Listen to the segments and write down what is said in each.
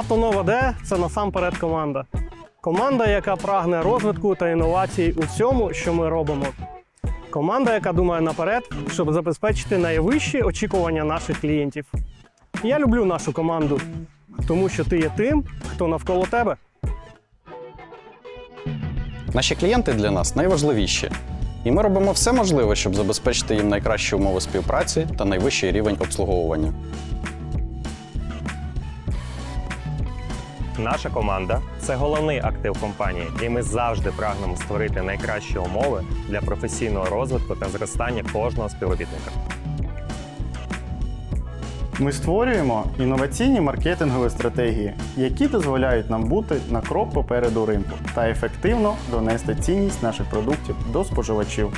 Автонова Д це насамперед команда. Команда, яка прагне розвитку та інновацій у всьому, що ми робимо. Команда, яка думає наперед, щоб забезпечити найвищі очікування наших клієнтів. Я люблю нашу команду, тому що ти є тим, хто навколо тебе. Наші клієнти для нас найважливіші. І ми робимо все можливе, щоб забезпечити їм найкращі умови співпраці та найвищий рівень обслуговування. Наша команда це головний актив компанії, і ми завжди прагнемо створити найкращі умови для професійного розвитку та зростання кожного співробітника. Ми створюємо інноваційні маркетингові стратегії, які дозволяють нам бути на крок попереду ринку та ефективно донести цінність наших продуктів до споживачів.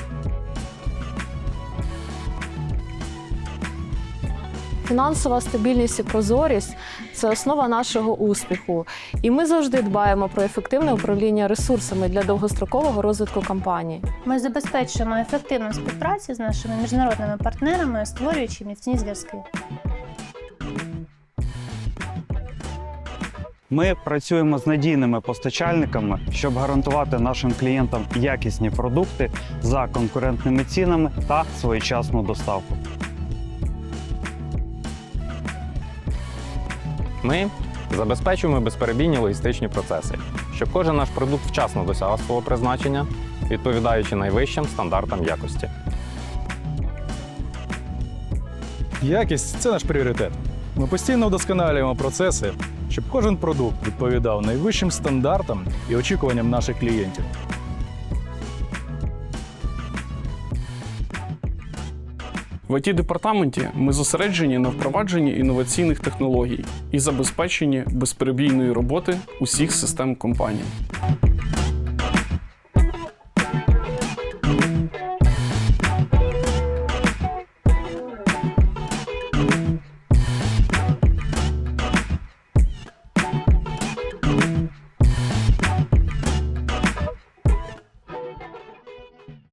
Фінансова стабільність і прозорість це основа нашого успіху. І ми завжди дбаємо про ефективне управління ресурсами для довгострокового розвитку компанії. Ми забезпечуємо ефективну співпрацю з нашими міжнародними партнерами, створюючи міцні зв'язки. Ми працюємо з надійними постачальниками, щоб гарантувати нашим клієнтам якісні продукти за конкурентними цінами та своєчасну доставку. Ми забезпечуємо безперебійні логістичні процеси, щоб кожен наш продукт вчасно досягав свого призначення, відповідаючи найвищим стандартам якості. Якість це наш пріоритет. Ми постійно вдосконалюємо процеси, щоб кожен продукт відповідав найвищим стандартам і очікуванням наших клієнтів. В it департаменті ми зосереджені на впровадженні інноваційних технологій і забезпеченні безперебійної роботи усіх систем компанії.